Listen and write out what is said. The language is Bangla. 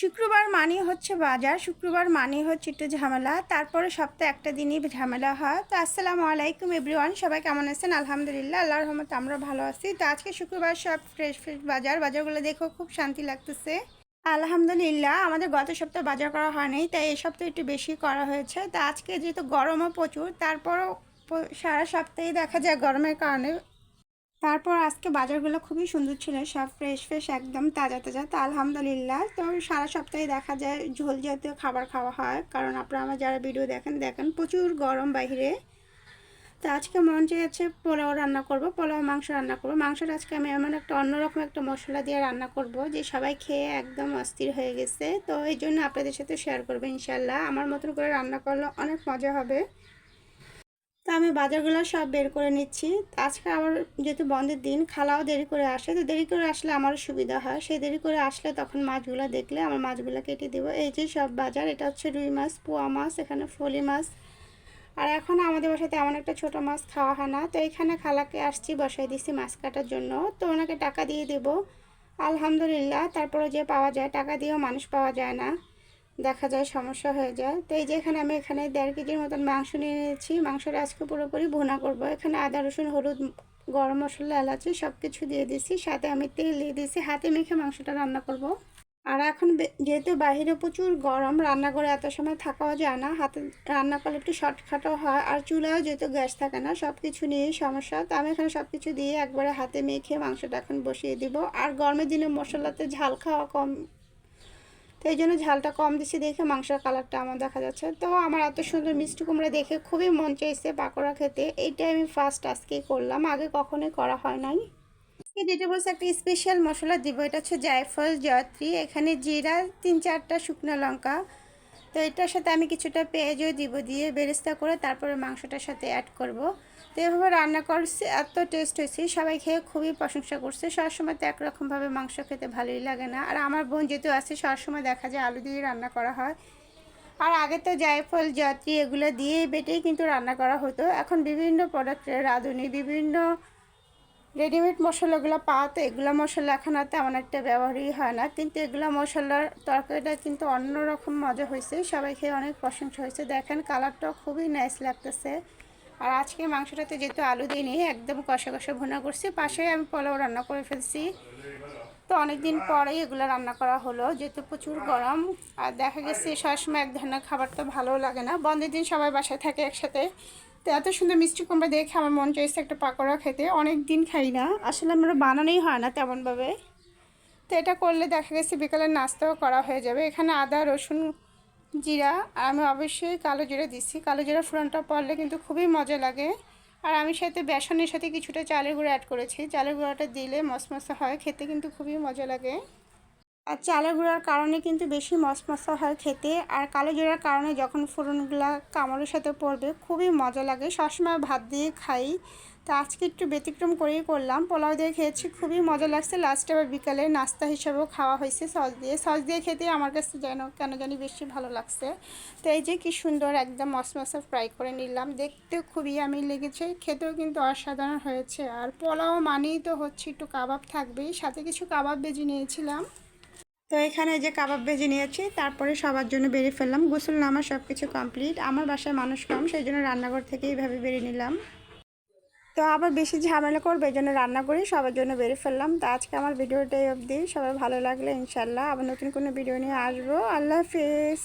শুক্রবার মানে হচ্ছে বাজার, শুক্রবার মানে হচ্ছে একটু ঝামেলা, তারপরে সপ্তাহে একটা দিনই ঝামেলা হয়। তো আসসালামু আলাইকুম এভরিওয়ান, সবাই কেমন আছেন? আলহামদুলিল্লাহ আল্লাহ রহমত আমরা ভালো আছি। তো আজকে শুক্রবার সব ফ্রেশ ফ্রেশ বাজার, বাজারগুলো দেখেও খুব শান্তি লাগতেছে। আলহামদুলিল্লাহ, আমাদের গত সপ্তাহে বাজার করা হয়নি, তাই এই সপ্তাহে একটু বেশি করা হয়েছে। তো আজকে যেহেতু গরমও প্রচুর, তারপরও সারা সপ্তাহে দেখা যায় গরমের কারণে তারপর আজকে বাজারগুলো খুবই সুন্দর ছিল, সব ফ্রেশ ফ্রেশ একদম তাজা তাজা। তো আলহামদুলিল্লাহ। তো সারা সপ্তাহে দেখা যায় ঝোল জাতীয় খাবার খাওয়া হয়। কারণ আপনারা আমার যারা ভিডিও দেখেন দেখেন প্রচুর গরম বাইরে তো আজকে মন চেয়েছে পোলাও রান্না করব, পোলাও মাংস রান্না করব। মাংসটা আজকে আমি এমন একটা অন্যরকম একটা মশলা দিয়ে রান্না করব যে সবাই খেয়ে একদম অস্থির হয়ে গেছে। তো এই জন্য আপনাদের সাথে শেয়ার করব ইনশাল্লাহ। আমার মতন করে রান্না করলে অনেক মজা হবে। তো আমি বাজারগুলো সব বের করে নিচ্ছি। আজকে আবার যেহেতু বন্ধের দিন, খালাও দেরি করে আসে। তো দেরি করে আসলে আমারও সুবিধা হয়। সেই দেরি করে আসলে তখন মাছগুলো দেখলে আমার মাছগুলো কেটে দেবো। এই যে সব বাজার, এটা হচ্ছে রুই মাছ, পোয়া মাছ, এখানে ফলি মাছ। আর এখন আমাদের বাসায় তেমন একটা ছোটো মাছ খাওয়া হয় না। তো এখানে খালাকে আসছি বসাই দিচ্ছি মাছ কাটার জন্য। তো ওনাকে টাকা দিয়ে দেবো। আলহামদুলিল্লাহ, তারপরে যে পাওয়া যায়, টাকা দিয়েও মানুষ পাওয়া যায় না। দেখা যায়, সমস্যা হয়ে যায়। তো এই যে এখানে আমি এখানে দেড় কেজির মতন মাংস নিয়ে নিয়েছি। মাংসটা আজকে পুরোপুরি ভুনা করব। এখানে আদা, রসুন, হলুদ, গরম মশলা, এলাচি সব কিছু দিয়ে দিছি। সাথে আমি তেল দিয়ে দিয়েছি হাতে মেখে মাংসটা রান্না করব। আর এখন যেহেতু বাইরে প্রচুর গরম রান্না করে এত সময় থাকাও যায় না। হাতে রান্না করলে একটু শর্টখাটো হয়। আর চুলাও যেহেতু গ্যাস থাকে না সব কিছু নিয়েই সমস্যা। তো আমি এখানে সব কিছু দিয়ে একবারে হাতে মেখে মাংসটা এখন বসিয়ে দিব। আর গরমের দিনে মশলাতে ঝাল খাওয়া কম তো এই জন্য ঝালটা কম দিছি দেখে মাংসের কালারটা আমার দেখা যাচ্ছে। তো আমার এত সুন্দর মিষ্টি কুমড়া দেখে খুবই মন চাইছে পাকোড়া খেতে। এইটাই আমি ফার্স্ট আজকেই করলাম, আগে কখনোই করা হয় নাই। যেটা বলছে, একটা স্পেশাল মশলা দিব, এটা হচ্ছে জায়ফল, জয়ত্রী। এখানে জিরা, তিন চারটা শুকনো লঙ্কা তো এটার সাথে আমি কিছুটা পেঁয়াজও দিব দিয়ে বেরেস্তা করে তারপরে মাংসটার সাথে অ্যাড করব। তো এভাবে রান্না করছি, এত টেস্ট হয়েছে, সবাই খেয়ে খুবই প্রশংসা করছে। সবসময় তো একরকমভাবে মাংস খেতে ভালোই লাগে না। আর আমার বোন যেহেতু আছে সবসময় দেখা যায় আলু দিয়ে রান্না করা হয়। আর আগে তো জায়ফল, জাতি এগুলো দিয়ে বেটেই কিন্তু রান্না করা হতো। এখন বিভিন্ন প্রোডাক্টের রাঁধুনি, বিভিন্ন রেডিমেড মশলাগুলো পাওয়া তো এগুলো মশলা এখন আর তেমন একটা ব্যবহারই হয় না। কিন্তু এগুলো মশলার তরকারিটা কিন্তু অন্যরকম মজা হয়েছে। সবাই খেয়ে অনেক প্রশংসা হয়েছে। দেখেন কালারটাও খুবই নাইস লাগতেছে। আর আজকে মাংসটাতে যেহেতু আলু দিইনি, একদম কষা কষা ভুনা করছি। পাশেই আমি পোলাও রান্না করে ফেলছি। তো অনেক দিন পরেই এগুলো রান্না করা হলো, যেহেতু প্রচুর গরম। আর দেখা গেছে সবসময় এক ধরনের খাবার তো ভালোও লাগে না। বন্ধের দিন সবাই বাসায় থাকে একসাথে। তো এত সুন্দর মিষ্টি কুমড়া দেখে আমার মন চাইছে একটা পাকোড়া খেতে। অনেক দিন খাই না। আসলে আমার বানানোই হয় না তেমনভাবে। তো এটা করলে দেখা গেছে বিকালের নাস্তাও করা হয়ে যাবে। এখানে আদা, রসুন, জিরা আর আমি অবশ্যই কালো জিরা দিচ্ছি কালো জিরা ফোড়নটা পড়লে কিন্তু খুবই মজা লাগে। আর আমি সাথে বেসনের সাথে কিছুটা চালের গুঁড়ো অ্যাড করেছি। চালের গুঁড়োটা দিলে মশমশা হয়, খেতে কিন্তু খুবই মজা লাগে। আর চালের গুঁড়ার কারণে কিন্তু বেশি মশমশা হয় খেতে। আর কালো জিরার কারণে যখন ফোড়নগুলা কামড়ের সাথে পড়বে, খুবই মজা লাগে। সবসময় ভাত দিয়ে খাই। তো আজকে একটু ব্যতিক্রম করেই করলাম। পোলাও দিয়ে খেয়েছি, খুবই মজা লাগছে। লাস্টে আবার বিকালে নাস্তা হিসেবেও খাওয়া হয়েছে সস দিয়ে। সস দিয়ে খেতে আমার কাছে যেন, কেন জানি বেশি ভালো লাগছে। তো এই যে কি সুন্দর একদম মশমশা ফ্রাই করে নিলাম। দেখতে খুবই আমি লেগেছে, খেতেও কিন্তু অসাধারণ হয়েছে। আর পোলাও মানেই তো হচ্ছে একটু কাবাব থাকবেই। সাথে কিছু কাবাব বেজে নিয়েছিলাম। তো এখানে যে কাবাব ভেজে নিয়েছি, তারপরে সবার জন্য বেরিয়ে ফেললাম। গোসল নামা সব কিছু কমপ্লিট। আমার বাসায় মানুষ কম সেই জন্য রান্নাঘর থেকে এইভাবে বেরিয়ে নিলাম। তো আবার বেশি ঝামেলা করবে, এই জন্য রান্না করি, সবার জন্য বেরিয়ে ফেললাম। তো আজকে আমার ভিডিওটাই অবধি। সবাই ভালো লাগলে ইনশাল্লাহ আবার নতুন কোনো ভিডিও নিয়ে আসব। আল্লাহ হাফিজ।